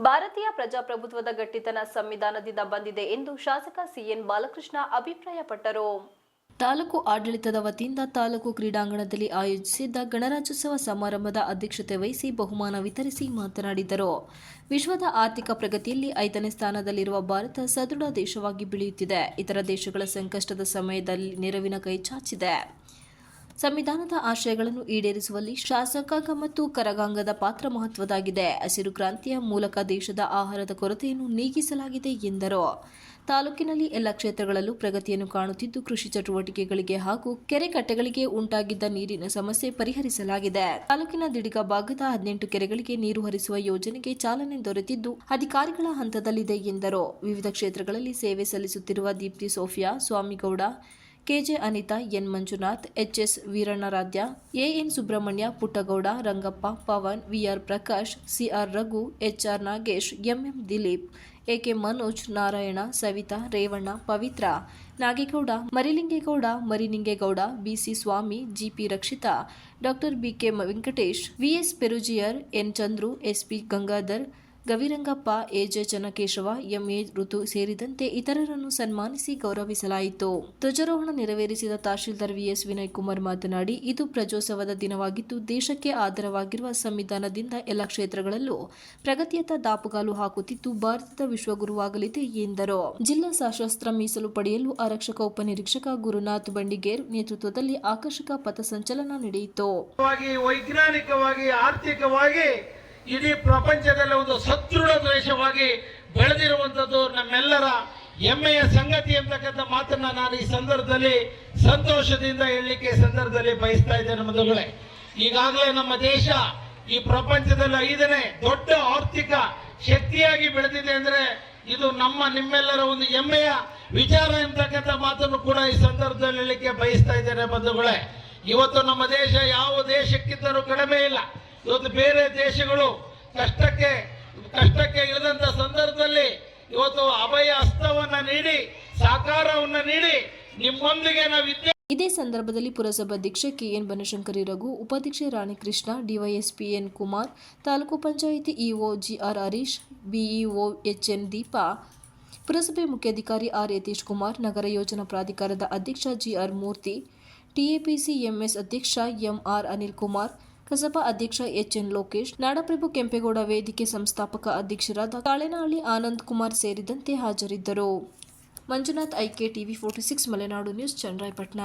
ಭಾರತೀಯ ಪ್ರಜಾಪ್ರಭುತ್ವದ ಗಟ್ಟಿತನ ಸಂವಿಧಾನದಿಂದ ಬಂದಿದೆ ಎಂದು ಶಾಸಕ ಸಿಎನ್ ಬಾಲಕೃಷ್ಣ ಅಭಿಪ್ರಾಯಪಟ್ಟರು. ತಾಲೂಕು ಆಡಳಿತದ ವತಿಯಿಂದ ತಾಲೂಕು ಕ್ರೀಡಾಂಗಣದಲ್ಲಿ ಆಯೋಜಿಸಿದ್ದ ಗಣರಾಜ್ಯೋತ್ಸವ ಸಮಾರಂಭದ ಅಧ್ಯಕ್ಷತೆ ವಹಿಸಿ ಬಹುಮಾನ ವಿತರಿಸಿ ಮಾತನಾಡಿದರು. ವಿಶ್ವದ ಆರ್ಥಿಕ ಪ್ರಗತಿಯಲ್ಲಿ ಐದನೇ ಸ್ಥಾನದಲ್ಲಿರುವ ಭಾರತ ಸದೃಢ ದೇಶವಾಗಿ ಬೆಳೆಯುತ್ತಿದೆ. ಇತರ ದೇಶಗಳ ಸಂಕಷ್ಟದ ಸಮಯದಲ್ಲಿ ನೆರವಿನ ಕೈ ಚಾಚಿದೆ. ಸಂವಿಧಾನದ ಆಶಯಗಳನ್ನು ಈಡೇರಿಸುವಲ್ಲಿ ಶಾಸಕಾಂಗ ಮತ್ತು ಕರಗಾಂಗದ ಪಾತ್ರ ಮಹತ್ವದಾಗಿದೆ. ಹಸಿರು ಕ್ರಾಂತಿಯ ಮೂಲಕ ದೇಶದ ಆಹಾರದ ಕೊರತೆಯನ್ನು ನೀಗಿಸಲಾಗಿದೆ ಎಂದರು. ತಾಲೂಕಿನಲ್ಲಿ ಎಲ್ಲ ಕ್ಷೇತ್ರಗಳಲ್ಲೂ ಪ್ರಗತಿಯನ್ನು ಕಾಣುತ್ತಿದ್ದು ಕೃಷಿ ಚಟುವಟಿಕೆಗಳಿಗೆ ಹಾಗೂ ಕೆರೆ ಕಟ್ಟೆಗಳಿಗೆ ಉಂಟಾಗಿದ್ದ ನೀರಿನ ಸಮಸ್ಯೆ ಪರಿಹರಿಸಲಾಗಿದೆ. ತಾಲೂಕಿನ ದಿಡಿಗ ಭಾಗದ ಹದಿನೆಂಟು ಕೆರೆಗಳಿಗೆ ನೀರು ಹರಿಸುವ ಯೋಜನೆಗೆ ಚಾಲನೆ ದೊರೆತಿದ್ದು ಅಧಿಕಾರಿಗಳ ಹಂತದಲ್ಲಿದೆ ಎಂದರು. ವಿವಿಧ ಕ್ಷೇತ್ರಗಳಲ್ಲಿ ಸೇವೆ ಸಲ್ಲಿಸುತ್ತಿರುವ Deepti Sophia, Swamigowda KJ Anitha, N. Manjunath HS Veeranaradhya AN Subrahmanya, Puttagowda, Rangappa, Pavan VR Prakash CR Raghu HR Nagesh MM Dilip AK Manoj, Narayana, Savitha, Revanna, Pavithra, Nagegowda, Marilingegowda, Mariningegowda BC Swamy GP Rakshitha, doctor BK Venkatesh VS ಪೆರುಜಿಯರ್, N. Chandru SP Gangadhar Gavirangappa, AJ Channakeshava, MA Ruthu ಸೇರಿದಂತೆ ಇತರರನ್ನು ಸನ್ಮಾನಿಸಿ ಗೌರವಿಸಲಾಯಿತು. ಧ್ವಜಾರೋಹಣ ನೆರವೇರಿಸಿದ tahsildar VS Vinay Kumar ಮಾತನಾಡಿ, ಇದು ಪ್ರಜೋತ್ಸವದ ದಿನವಾಗಿದ್ದು, ದೇಶಕ್ಕೆ ಆಧಾರವಾಗಿರುವ ಸಂವಿಧಾನದಿಂದ ಎಲ್ಲ ಕ್ಷೇತ್ರಗಳಲ್ಲೂ ಪ್ರಗತಿಯತ್ತ ದಾಪುಗಾಲು ಹಾಕುತ್ತಿದ್ದು, ಭಾರತದ ವಿಶ್ವಗುರುವಾಗಲಿದೆ ಎಂದರು. ಜಿಲ್ಲಾ ಸಶಸ್ತ್ರ ಮೀಸಲು ಪಡೆಯಲು ಆರಕ್ಷಕ ಉಪನಿರೀಕ್ಷಕ ಗುರುನಾಥ್ ಬಂಡಿಗೇರ್ ನೇತೃತ್ವದಲ್ಲಿ ಆಕರ್ಷಕ ಪಥಸಂಚಲನ ನಡೆಯಿತು. ವೈಜ್ಞಾನಿಕವಾಗಿ, ಆರ್ಥಿಕವಾಗಿ ಇಡೀ ಪ್ರಪಂಚದಲ್ಲಿ ಒಂದು ಸದೃಢ ದೇಶವಾಗಿ ಬೆಳೆದಿರುವಂತದ್ದು ನಮ್ಮೆಲ್ಲರ ಹೆಮ್ಮೆಯ ಸಂಗತಿ ಅಂತಕ್ಕಂಥ ಮಾತನ್ನ ನಾನು ಈ ಸಂದರ್ಭದಲ್ಲಿ ಸಂತೋಷದಿಂದ ಹೇಳಲಿಕ್ಕೆ ಸಂದರ್ಭದಲ್ಲಿ ಬಯಸ್ತಾ ಇದ್ದೇನೆ ಮಧುಗಳೇ ಈಗಾಗಲೇ ನಮ್ಮ ದೇಶ ಈ ಪ್ರಪಂಚದಲ್ಲಿ ಐದನೇ ದೊಡ್ಡ ಆರ್ಥಿಕ ಶಕ್ತಿಯಾಗಿ ಬೆಳೆದಿದೆ ಅಂದ್ರೆ ಇದು ನಮ್ಮ ನಿಮ್ಮೆಲ್ಲರ ಒಂದು ಹೆಮ್ಮೆಯ ವಿಚಾರ ಎಂತಕ್ಕಂಥ ಮಾತನ್ನು ಕೂಡ ಈ ಸಂದರ್ಭದಲ್ಲಿ ಹೇಳಲಿಕ್ಕೆ ಬಯಸ್ತಾ ಇದ್ದೇನೆ ಬಂಧುಗಳೇ. ಇವತ್ತು ನಮ್ಮ ದೇಶ ಯಾವ ದೇಶಕ್ಕಿಂತಲೂ ಕಡಿಮೆ ಇಲ್ಲ. ಇವತ್ತು ಬೇರೆ ದೇಶಗಳು ಕಷ್ಟಕ್ಕೆ ಕಷ್ಟಕ್ಕೆ ಇಳಿದಂತ ಸಂದರ್ಭದಲ್ಲಿ ಇವತ್ತು ಅಭಯ ಹಸ್ತವನ್ನ ನೀಡಿ ಸಹಕಾರವನ್ನ ನೀಡಿ ನಿಮ್ಮೊಂದಿಗೆ ನಾವು ಇದೇ ಸಂದರ್ಭದಲ್ಲಿ ಪುರಸಭಾಧ್ಯಕ್ಷೆ ಕೆಎನ್ ಬನಶಂಕರಿ ರಘು, ಉಪಾಧ್ಯಕ್ಷೆ Ranikrishna DYSP N Kumar, taluk panchayat EO GR Harish, BEO HN Deepa, ಪುರಸಭೆ ಮುಖ್ಯಾಧಿಕಾರಿ ಆರ್ ಯತೀಶ್ ಕುಮಾರ್, ನಗರ ಯೋಜನಾ ಪ್ರಾಧಿಕಾರದ ಅಧ್ಯಕ್ಷ ಜಿಆರ್ ಮೂರ್ತಿ, ಟಿಎಪಿಸಿ ಎಂಎಸ್ ಅಧ್ಯಕ್ಷ ಎಂಆರ್ ಅನಿಲ್ ಕುಮಾರ್ ಕಸಬಾ ಅಧ್ಯಕ್ಷ ಎಚ್ಎನ್ ಲೋಕೇಶ್, ನಾಡಪ್ರಭು ಕೆಂಪೇಗೌಡ ವೇದಿಕೆ ಸಂಸ್ಥಾಪಕ ಅಧ್ಯಕ್ಷರಾದ ಕಾಳೆನಹಳ್ಳಿ ಆನಂದ್ ಕುಮಾರ್ ಸೇರಿದಂತೆ ಹಾಜರಿದ್ದರು. Manjunath IK TV forty six, Malenadu news, Channarayapatna.